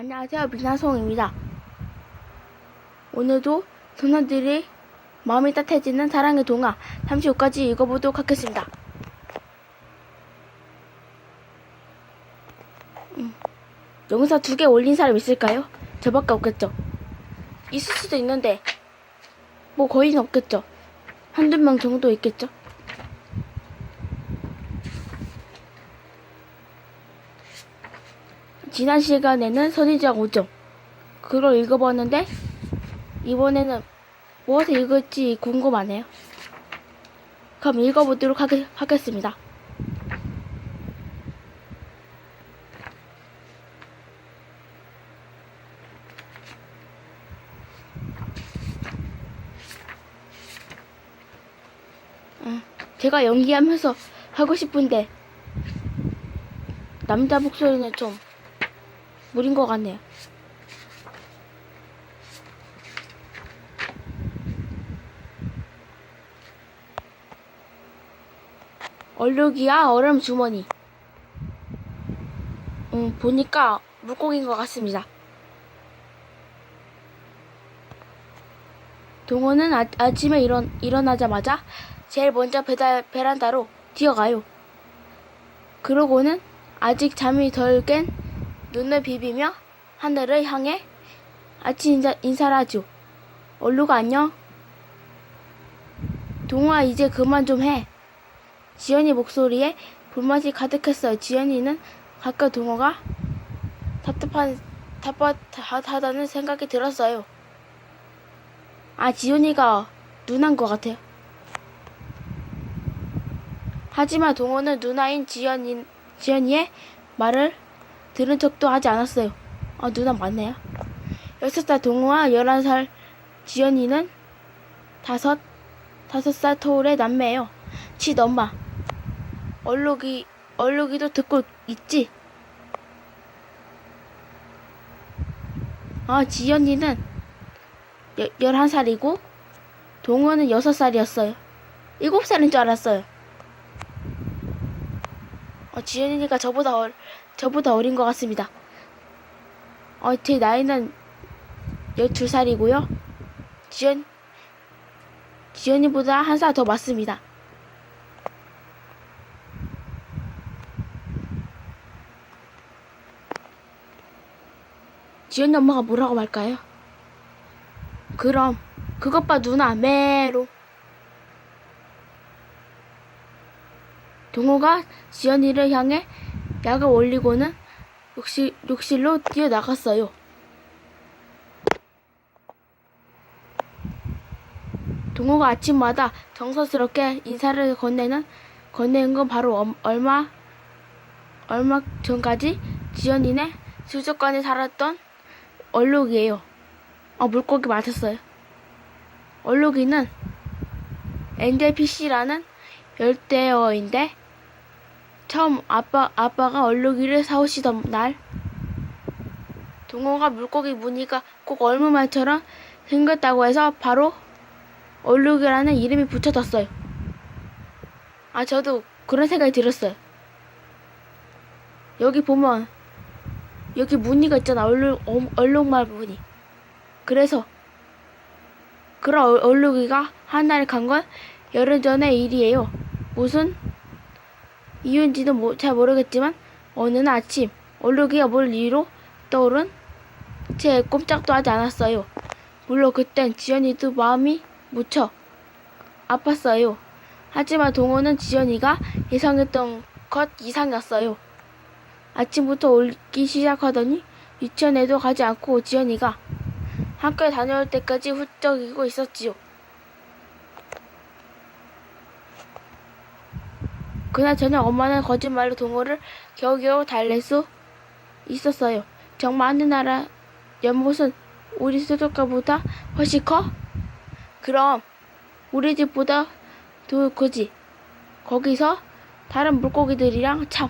안녕하세요. 미나송입니다. 오늘도 소년들이 마음이 따뜻해지는 사랑의 동화 35까지 읽어보도록 하겠습니다. 음, 영상 두 개 올린 사람 있을까요? 저밖에 없겠죠. 있을 수도 있는데 뭐 거의는 없겠죠. 한두 명 정도 있겠죠. 지난 시간에는 선의장 5점 그걸 읽어봤는데 이번에는 무엇을 읽을지 궁금하네요. 그럼 읽어보도록 하겠, 하겠습니다. 음, 제가 연기하면서 하고 싶은데 남자 목소리는 좀 무린 것 같네요. 얼룩이야 얼음 주머니. 음, 보니까 물고기인 것 같습니다. 동호는 아, 아침에 일어, 일어나자마자 제일 먼저 배달, 베란다로 뛰어가요. 그러고는 아직 잠이 덜 깬 눈을 비비며 하늘을 향해 아침 인사, 인사를 하죠. 얼루가 안녕? 동호아 이제 그만 좀 해. 지연이 목소리에 불맛이 가득했어요. 지연이는 가끔 동호가 답답한, 답답하다는 생각이 들었어요. 아, 지연이가 누나인 것 같아요. 하지만 동호는 누나인 지연이, 지연이의 말을 들은 척도 하지 않았어요. 아, 누나 맞네요. 6살 동호와 11살 지연이는 다섯, 다섯 살 터울의 남매예요. 칫 엄마. 얼룩이, 얼룩이도 듣고 있지? 아, 지연이는 여, 11살이고, 동호는 6살이었어요. 7살인 줄 알았어요. 어, 지연이가 저보다 얼, 저보다 어린 것 같습니다. 어, 제 나이는 12살이고요. 지연, 지연이보다 한 살 더 많습니다. 지연이 엄마가 뭐라고 말까요? 그럼, 그것 봐, 누나, 메로. 동호가 지연이를 향해 약을 올리고는 욕실, 욕실로 뛰어나갔어요. 동호가 아침마다 정서스럽게 인사를 건네는 건네는 건 바로 엄- 얼마 얼마 전까지 지연이네 수족관에 살았던 얼룩이에요. 아 물고기 맞았어요. 얼룩이는 엔젤피쉬라는 열대어인데 처음 아빠 아빠가 얼룩이를 사오시던 날 동호가 물고기 무늬가 꼭 얼음말처럼 생겼다고 해서 바로 얼룩이라는 이름이 붙여졌어요. 아 저도 그런 생각이 들었어요. 여기 보면 여기 무늬가 있잖아 얼룩 어, 얼룩말 무늬. 그래서 그런 얼- 얼룩이가 하나를 간건 열흘 전의 일이에요. 무슨 이유인지는 뭐, 잘 모르겠지만 어느 날 아침 얼룩이가 뭘 이유로 떠오른 제 꼼짝도 하지 않았어요. 물론 그땐 지연이도 마음이 무척 아팠어요. 하지만 동호는 지연이가 예상했던 것 이상이었어요. 아침부터 울기 시작하더니 유치원에도 가지 않고 지연이가 학교에 다녀올 때까지 훌쩍 이고 있었지요. 그날 저녁 엄마는 거짓말로 동호를 겨우겨우 달랠 수 있었어요. 정말 하늘나라 연못은 우리 수족관보다 훨씬 커? 그럼 우리 집보다 더 크지. 거기서 다른 물고기들이랑 참.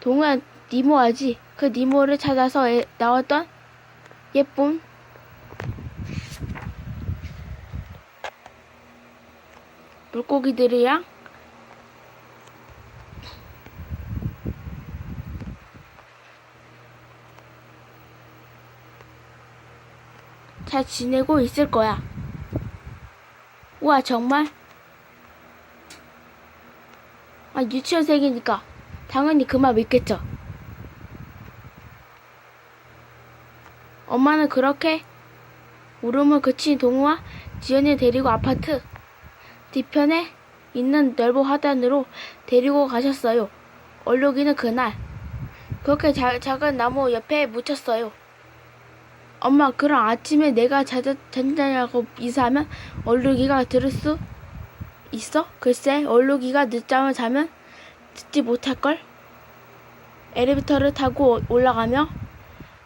동호야 니모아지. 그 니모를 찾아서 애- 나왔던 예쁜 물고기들이랑 잘 지내고 있을 거야. 우와, 정말? 아, 유치원생이니까 당연히 그 말 믿겠죠. 엄마는 그렇게 울음을 그친 동우와 지연이를 데리고 아파트 뒤편에 있는 넓은 화단으로 데리고 가셨어요. 얼룩이는 그날 그렇게 자- 작은 나무 옆에 묻혔어요. 엄마, 그럼 아침에 내가 자자, 잔다냐고 이사하면 얼룩이가 들을 수 있어? 글쎄, 얼룩이가 늦잠을 자면 듣지 못할걸? 엘리베이터를 타고 올라가며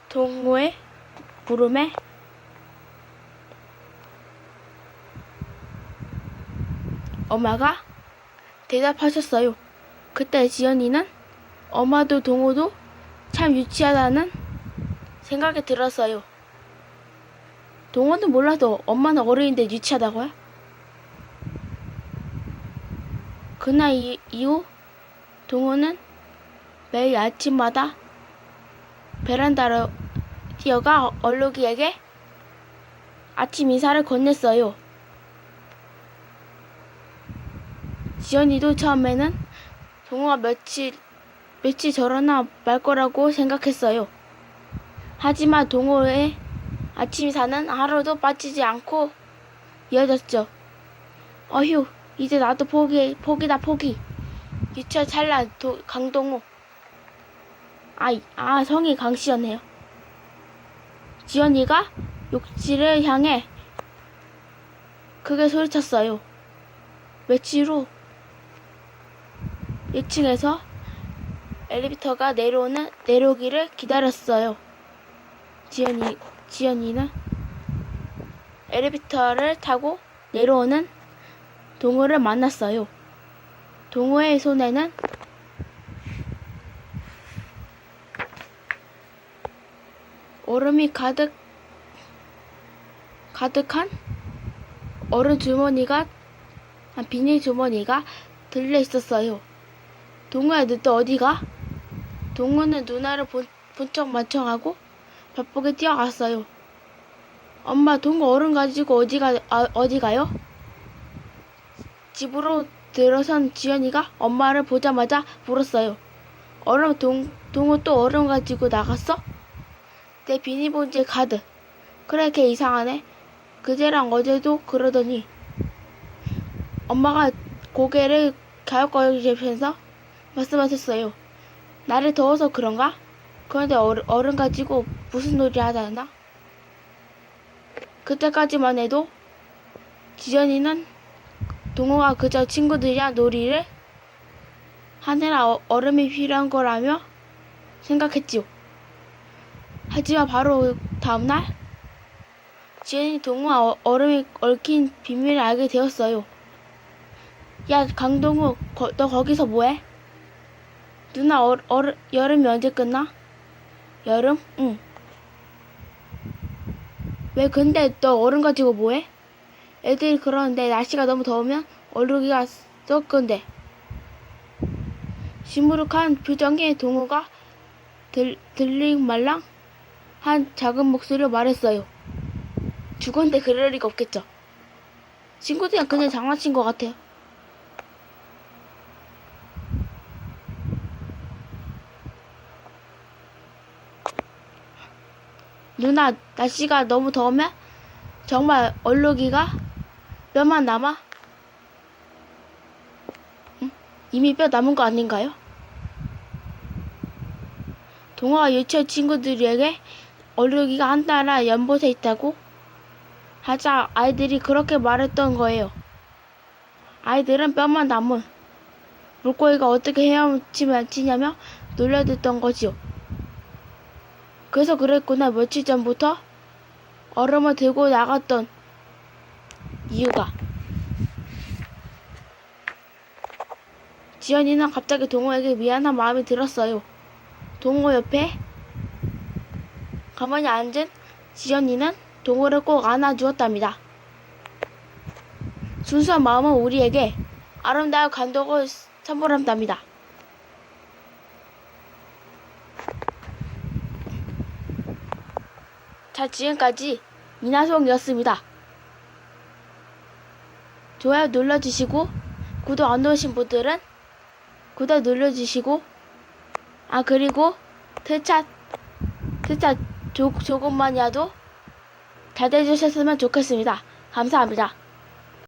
동호의 부름에 엄마가 대답하셨어요. 그때 지연이는 엄마도 동호도 참 유치하다는 생각이 들었어요. 동호는 몰라도 엄마는 어른인데 유치하다고요? 그날 이, 이후 동호는 매일 아침마다 베란다로 뛰어가 얼룩이에게 아침 인사를 건넸어요. 지연이도 처음에는 동호가 며칠 며칠 저러나 말 거라고 생각했어요. 하지만 동호의 아침 인사는 하루도 빠지지 않고 이어졌죠. 어휴, 이제 나도 포기, 포기다 포기. 유치원 찰나 도, 강동호. 아, 아 성이 강씨였네요. 지연이가 욕실을 향해 크게 소리쳤어요. 며칠 후 1층에서 엘리베이터가 내려오는 내려오기를 기다렸어요. 지연이 지연이는 엘리베이터를 타고 내려오는 동호를 만났어요. 동호의 손에는 얼음이 가득 가득한 얼음 주머니가 아, 비닐 주머니가 들려 있었어요. 동호야, 너 또 어디가? 동호는 누나를 본, 본척 만청하고 바쁘게 뛰어갔어요. 엄마, 동호 얼음 가지고 어디 가, 아, 어디 가요? 집으로 들어선 지연이가 엄마를 보자마자 물었어요. 얼음, 동, 동호 또 얼음 가지고 나갔어? 내 비닐봉지에 가득. 그래, 걔 이상하네. 그제랑 어제도 그러더니. 엄마가 고개를 갸웃거리면서 말씀하셨어요. 날이 더워서 그런가? 그런데 얼, 얼음 가지고 무슨 놀이 하다나? 그때까지만 해도 지연이는 동호가 그저 친구들이랑 놀이를 하느라 어- 얼음이 필요한 거라며 생각했지요. 하지만 바로 다음날 지연이 동호가 어- 얼음이 얽힌 비밀을 알게 되었어요. 야, 강동우, 거- 너 거기서 뭐해? 누나, 어, 얼, 여름이 언제 끝나? 여름? 응. 왜 근데 너 얼음 가지고 뭐해? 애들이 그러는데 날씨가 너무 더우면 얼룩이가 썩 건데. 시무룩한 표정의 동호가 들, 들릭 말랑 한 작은 목소리로 말했어요. 죽었는데 그럴 리가 없겠죠. 친구들이랑 그냥 장난친 것 같아요. 누나, 날씨가 너무 더우면 정말 얼룩이가 뼈만 남아? 응? 이미 뼈 남은 거 아닌가요? 동화가 유치원 친구들에게 얼룩이가 한 나라 연못에 있다고 하자 아이들이 그렇게 말했던 거예요. 아이들은 뼈만 남은 물고기가 어떻게 헤엄치면 치냐며 놀려듣던 거지요. 그래서 그랬구나 며칠 전부터 얼음을 들고 나갔던 이유가 지연이는 갑자기 동호에게 미안한 마음이 들었어요. 동호 옆에 가만히 앉은 지연이는 동호를 꼭 안아주었답니다. 순수한 마음은 우리에게 아름다운 감동을 선물한답니다. 자, 지금까지 이나송이었습니다. 좋아요 눌러주시고 구독 안 누르신 분들은 구독 눌러주시고 아 그리고 틀차 틀차 조, 조금만이라도 잘 돼주셨으면 좋겠습니다. 감사합니다.